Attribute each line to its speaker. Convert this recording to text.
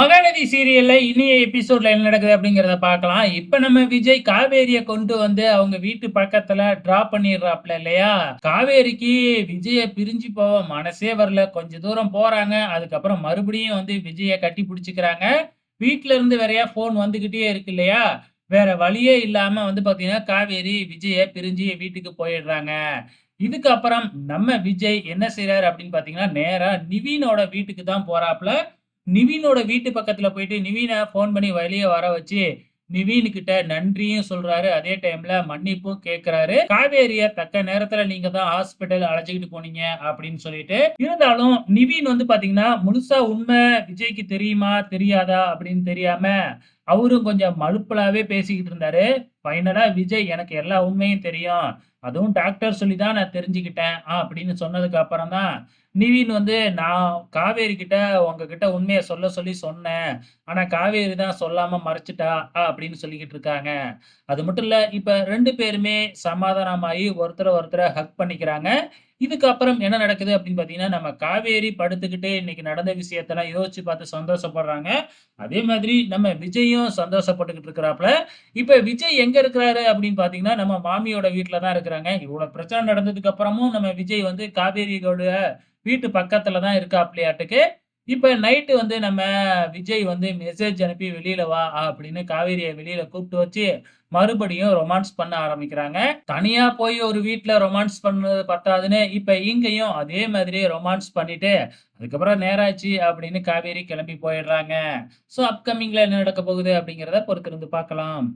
Speaker 1: மகாநதி சீரியல்ல இனிய எபிசோட்ல என்ன நடக்குது அப்படிங்கிறத பார்க்கலாம். இப்ப நம்ம விஜய் காவேரிய கொண்டு வந்து அவங்க வீட்டு பக்கத்துல டிராப் பண்ணிடுறாப்ல இல்லையா? காவேரிக்கு விஜய பிரிஞ்சு போக மனசே வரல. கொஞ்ச தூரம் போறாங்க. அதுக்கப்புறம் மறுபடியும் வந்து விஜய கட்டி பிடிச்சுக்கிறாங்க. வீட்டுல இருந்து வேறையா ஃபோன் வந்துகிட்டே இருக்கு இல்லையா? வேற வழியே இல்லாம வந்து பாத்தீங்கன்னா காவேரி விஜய பிரிஞ்சு வீட்டுக்கு போயிடுறாங்க. இதுக்கப்புறம் நம்ம விஜய் என்ன செய்யறாரு அப்படின்னு பார்த்தீங்கன்னா, நேரா நிவீனோட வீட்டுக்கு தான் போறாப்ல. நிவினோட வீட்டு பக்கத்துல போயிட்டு நிவீனை ஃபோன் பண்ணி வெளியே வர வச்சு, நிவின் கிட்ட நன்றியும் சொல்றாரு. அதே டைம்ல மன்னிப்பும் கேட்கிறாரு. காவேரிய தக்க நேரத்துல நீங்க தான் ஹாஸ்பிட்டல் அழைச்சிக்கிட்டு போனீங்க அப்படின்னு சொல்லிட்டு. இருந்தாலும் நிவின் வந்து பார்த்தீங்கன்னா, முழுசா உண்மை விஜய்க்கு தெரியுமா? தெரியாதா? அப்படின்னு தெரியாம, அவரும் கொஞ்சம் மழுப்பலாவே பேசிக்கிட்டு இருந்தாரு. ஃபைனலா விஜய் எனக்கு எல்லா உண்மையும் தெரியும். அதுவும் டாக்டர் சொல்லி தான் நான் தெரிஞ்சுக்கிட்டேன். ஆ அப்படின்னு சொன்னதுக்கு அப்புறம் தான், நிவின் வந்து நான் காவேரி கிட்ட உங்ககிட்ட உண்மையை சொல்ல சொல்லி சொன்னேன். ஆனா காவேரி தான் சொல்லாம ஆ அப்படின்னு சொல்லிக்கிட்டு இருக்காங்க. அது மட்டும் இல்ல, இப்ப ரெண்டு பேருமே சமாதானமாயி ஒருத்தரை ஒருத்தரை ஹக் பண்ணிக்கிறாங்க. இதுக்கப்புறம் என்ன நடக்குது அப்படின்னு பார்த்தீங்கன்னா, நம்ம காவேரி படுத்துக்கிட்டே இன்னைக்கு நடந்த விஷயத்தெல்லாம் யோசிச்சு பார்த்து சந்தோஷப்படுறாங்க. அதே மாதிரி நம்ம விஜயும் சந்தோஷப்பட்டுக்கிட்டு இருக்கிறாப்புல இப்போ விஜய் எங்க இருக்கிறாரு அப்படின்னு பார்த்தீங்கன்னா, நம்ம மாமியோட வீட்டில் தான் இருக்கிறாங்க. இவ்வளோ பிரச்சனை நடந்ததுக்கு அப்புறமும் நம்ம விஜய் வந்து காவேரியோட வீட்டு பக்கத்துல தான் இருக்காப்லயாட்டுக்கு. இப்போ நைட்டு வந்து நம்ம விஜய் வந்து மெசேஜ் அனுப்பி வெளியில வா அப்படின்னு காவேரியை வெளியில கூப்பிட்டு வச்சு, மறுபடியும் ரொமான்ஸ் பண்ண ஆரம்பிக்கிறாங்க. தனியா போய் ஒரு வீட்ல ரொமான்ஸ் பண்ணது பத்தாதுன்னு, இப்ப இங்கேயும் அதே மாதிரி ரொமான்ஸ் பண்ணிட்டு, அதுக்கப்புறம் நேராச்சு அப்படின்னு காவேரி கிளம்பி போயிடுறாங்க. ஸோ அப்கமிங்ல என்ன நடக்க போகுது அப்படிங்கிறத பொறுத்திருந்து பார்க்கலாம்.